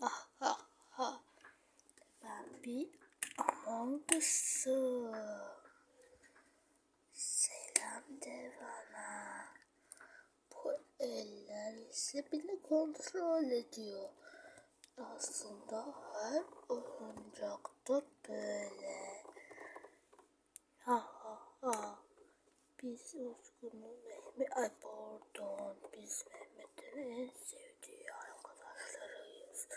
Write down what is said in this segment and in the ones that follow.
Ha ha ha. Ben Among Us'um. Selam de bana. Bu eller ise beni kontrol ediyor. Aslında her oyuncakta böyle. Ha ha ha. Biz Uskun'un Mehmet, ay pardon, biz Mehmet'in en sevdiği arkadaşlarıyız.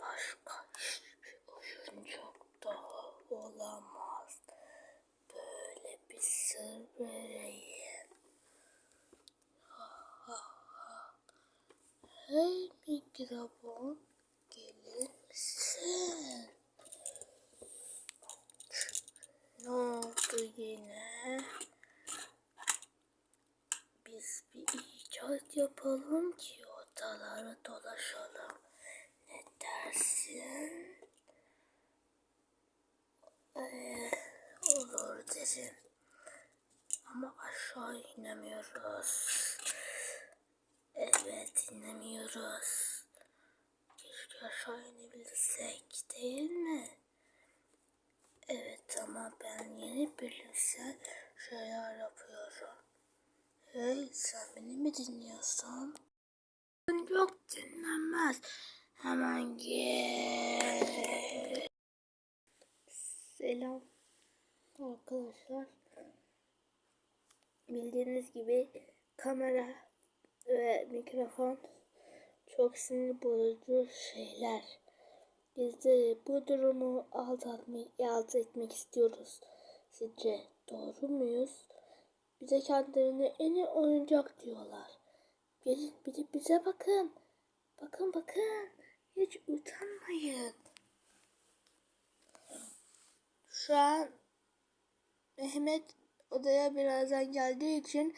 Başka hiçbir oyuncak daha olamaz. Böyle bir sır vereyim. Ha, ha, ha. Hey mikrofon, gelir misin? Ne oldu yine? Biz bir icat yapalım ki odaları dolaşalım. Ne dersin? Ee, olur derim. Ama aşağı inemiyoruz. Evet inemiyoruz. Aşağı inebilsek değil mi? Evet ama ben yeni bilimsel şeyler yapıyorum. Hey sen beni mi dinliyorsun? Yok dinlenmez. Hemen gel. Selam arkadaşlar. Bildiğiniz gibi kamera ve mikrofon çok sinir bozucu şeyler. Biz de bu durumu alt, etmek istiyoruz. Sizce doğru muyuz? Bize kendilerine en iyi oyuncak diyorlar. Gelin bir bize bakın. Bakın bakın. Hiç utanmayın. Şu an Mehmet odaya birazdan geldiği için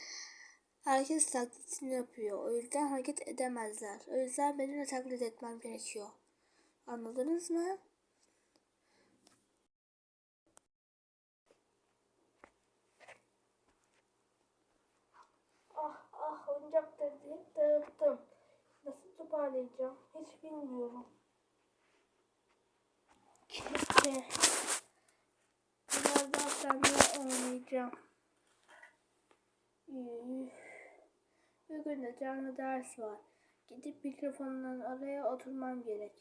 herkes taklitini yapıyor. O yüzden hareket edemezler. O yüzden benim de taklit etmem gerekiyor. Anladınız mı? Ah ah oyuncakları deyip dağıttım. Nasıl toparlayacağım hiç bilmiyorum. Keşke birazdan seninle oynayacağım. Üf. Bugün de canlı ders var. Gidip mikrofondan araya oturmam gerek.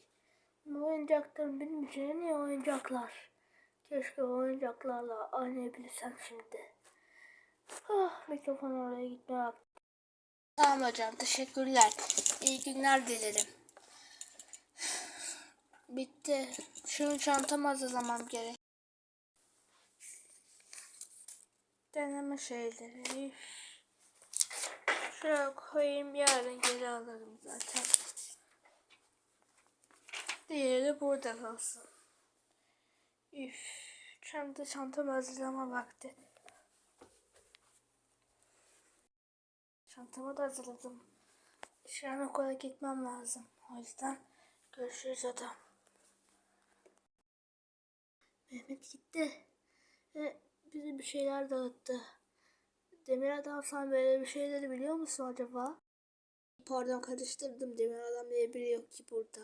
Bu oyuncakların benim için iyi oyuncaklar. Keşke oyuncaklarla oynayabilsem şimdi. Ah, mikrofon oraya gitme vakti. Tamam hocam teşekkürler. İyi günler dilerim. Bitti. Şunu çantama hazırlamam gerek. Deneme şeyleri. Şuraya koyayım yarın geri alırım zaten. Diğeri burada kalsın. Üf. Çanta çantamı hazırlama vakti. Çantamı da hazırladım. Şu an okula gitmem lazım. O yüzden görüşürüz adam. Mehmet gitti. Ve bize bir şeyler dağıttı. Demir adam sen böyle bir şeyleri biliyor musun acaba? Pardon karıştırdım. Demir adam diye biri yok ki burada.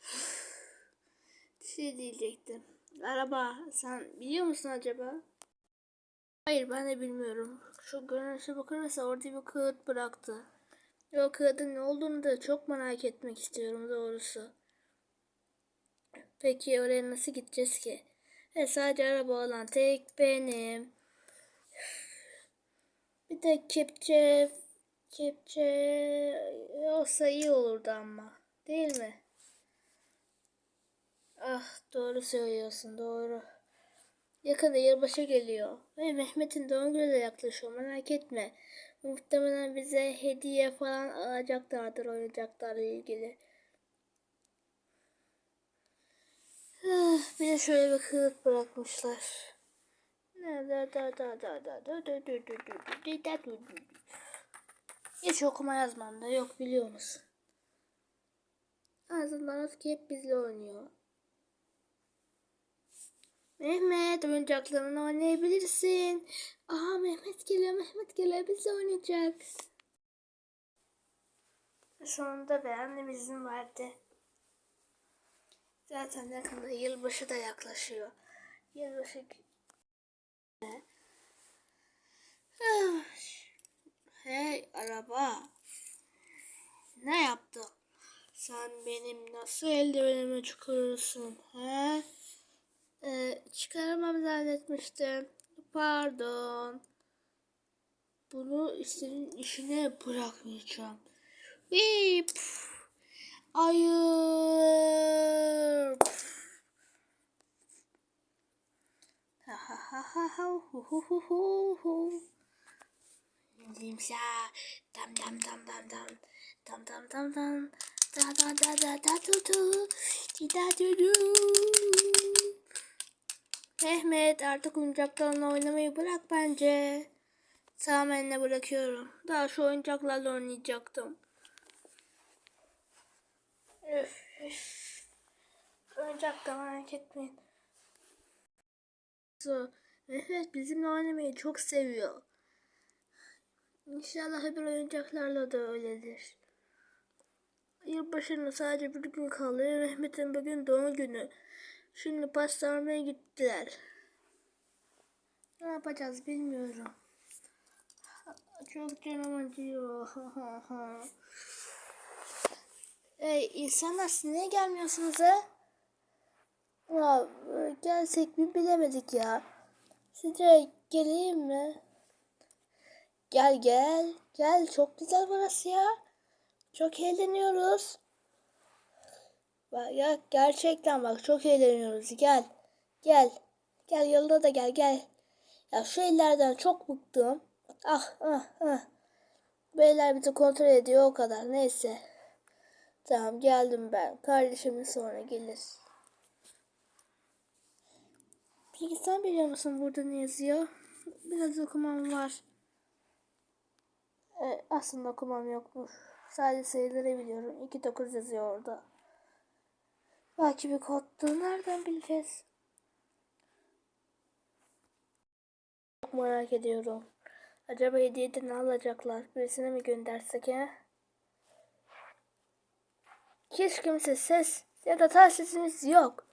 bir şey diyecektim. Araba sen biliyor musun acaba? Hayır ben de bilmiyorum. Şu görünüşe bakılırsa orada bir kağıt bıraktı. O kağıdın ne olduğunu da çok merak etmek istiyorum doğrusu. Peki oraya nasıl gideceğiz ki? E, sadece araba olan tek benim. Bir de kepçe, kepçe olsa iyi olurdu ama. Değil mi? Ah doğru söylüyorsun doğru. Yakında yılbaşı geliyor. Ve Mehmet'in doğum günü de yaklaşıyor merak etme. Muhtemelen bize hediye falan alacaklardır oyuncaklarla ilgili. Ah, bir de şöyle bir kılık bırakmışlar. Hiç okuma yazmam da yok biliyor musun? Ağzından Özge hep bizle oynuyor. Mehmet oyuncaklarını oynayabilirsin. Aha Mehmet geliyor Mehmet geliyor bizle oynayacak. Sonunda be annemizin vardı. Zaten yakında yılbaşı da yaklaşıyor. Yılbaşı Hey araba. Ne yaptın? Sen benim nasıl eldivenimi çıkarırsın? He? Ee, çıkaramam zannetmiştim. Pardon. Bunu senin işine bırakmayacağım. Bip. Hayır. Ha ha ha. Limsa dam dam dam dam dam dam dam dam dam da da da da da du du di da du. Mehmet artık oyuncaklarla oynamayı bırak bence. Tamam eline bırakıyorum. Daha şu oyuncaklarla oynayacaktım. Üf, üf. Oyuncak da merak etmeyin. Mehmet bizimle oynamayı çok seviyor. İnşallah öbür oyuncaklarla da öyledir. Yılbaşına sadece bir gün kalıyor. Mehmet'in bugün doğum günü. Şimdi pasta gittiler. Ne yapacağız bilmiyorum. Çok canım acıyor. Ey insanlar siz niye gelmiyorsunuz he? Ya gelsek mi bilemedik ya. Sizce geleyim mi? Gel gel. Gel çok güzel burası ya. Çok eğleniyoruz. Bak ya gerçekten bak çok eğleniyoruz. Gel. Gel. Gel yolda da gel gel. Ya şu ellerden çok bıktım. Ah ah ah. Beyler bizi kontrol ediyor o kadar. Neyse. Tamam geldim ben. Kardeşimin sonra gelir. Peki sen biliyor musun burada ne yazıyor? Biraz okumam var. E, aslında okumam yokmuş. Sadece sayıları biliyorum. 2-9 yazıyor orada. Belki bir koddu. Nereden bileceğiz? Çok merak ediyorum. Acaba hediyede ne alacaklar? Birisine mi göndersek he? Hiç kimse ses ya da telsizimiz yok.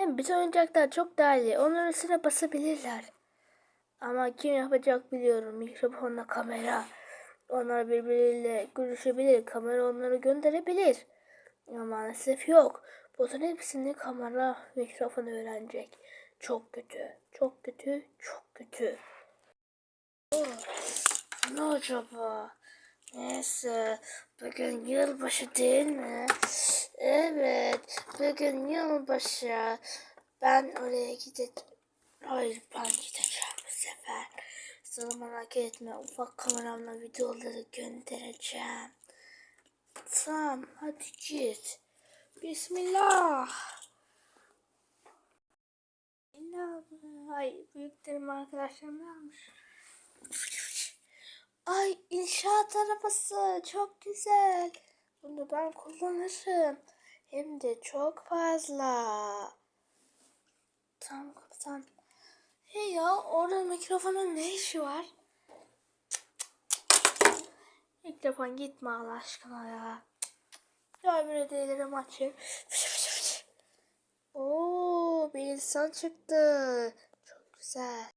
Hem bütün oyuncaklar çok değerli. Onların üstüne basabilirler. Ama kim yapacak biliyorum. Mikrofonla kamera. Onlar birbiriyle görüşebilir. Kamera onları gönderebilir. Ama maalesef yok. Bunun hepsini kamera mikrofon öğrenecek. Çok kötü. Çok kötü. Çok kötü. Oh, ne acaba? Neyse. Bugün yılbaşı değil mi? Evet. Bugün yılbaşı. Ben oraya gideceğim. Hayır ben gideceğim bu sefer. Sana merak etme. Ufak kameramla videoları göndereceğim. Tamam hadi git. Bismillah. Ay büyüklerim arkadaşlarım almış? Ay inşaat arabası çok güzel. Bunu ben kullanırım. Hem de çok fazla. Tamam kaptan. Hey ya orada mikrofonun ne işi var? Mikrofon gitme Allah aşkına ya. Ya bir hediyelerim açayım. Oo bir insan çıktı. Çok güzel.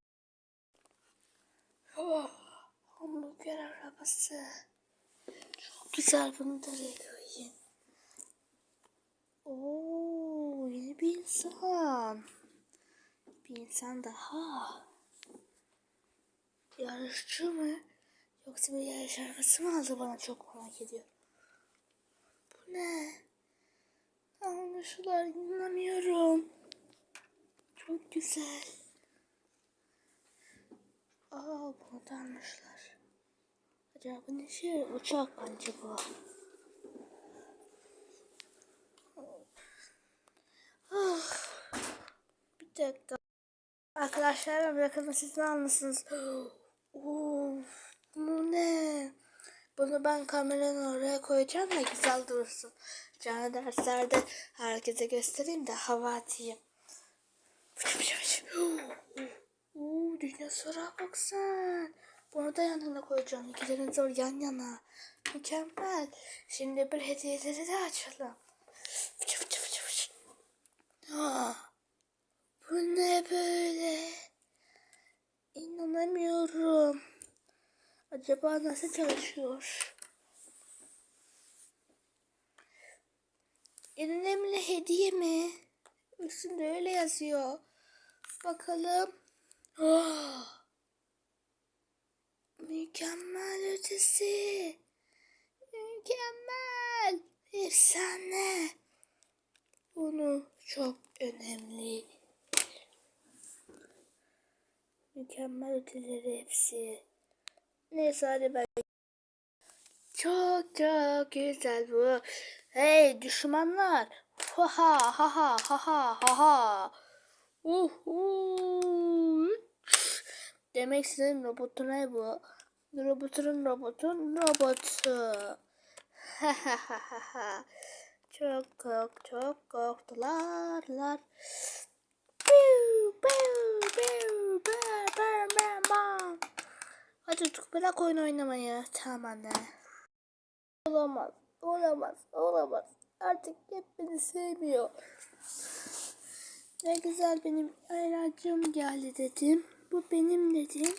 Oh, hamburger arabası. Çok güzel bunu da koyayım. Oo yeni bir insan. Bir insan daha. Yarışçı mı? Yoksa bir yarış arabası mı aldı bana çok merak ediyorum. Bu ne? Almışlar inanamıyorum. Çok güzel. Aa bunu da almışlar. Acaba ne şey? Uçak bence bu. Ah, bir dakika. Arkadaşlar bakalım siz ne almışsınız? Of, bu ne? Bunu ben kameranın oraya koyacağım da güzel dursun. Canlı derslerde herkese göstereyim de hava atayım. Oo, dinozora bak sen. Bunu da yanına koyacağım. İkilerin zor yan yana. Mükemmel. Şimdi bir hediyeleri de açalım. Fıçı fıçı. Ah, bu ne böyle? İnanamıyorum. Acaba nasıl çalışıyor? En önemli hediye mi? Üstünde öyle yazıyor. Bakalım. Ah! Mükemmel ötesi. Mükemmel. Efsane. Bunu çok önemli. Mükemmel öteleri hepsi. Neyse hadi ben. Çok çok güzel bu. Hey düşmanlar. Ha ha ha ha ha ha ha. Uhu. Demek sizin robotu ne bu? Robotun robotun robotu. Ha ha. Çok kork çok korktular. lar. Biu, biu, biu, ba, ba, ba, ba. Çocuk bırak oyun oynamayı. Tamam anne. Olamaz, olamaz, olamaz. Artık hep beni sevmiyor. Ne güzel benim ayracım geldi dedim. Bu benim dedim.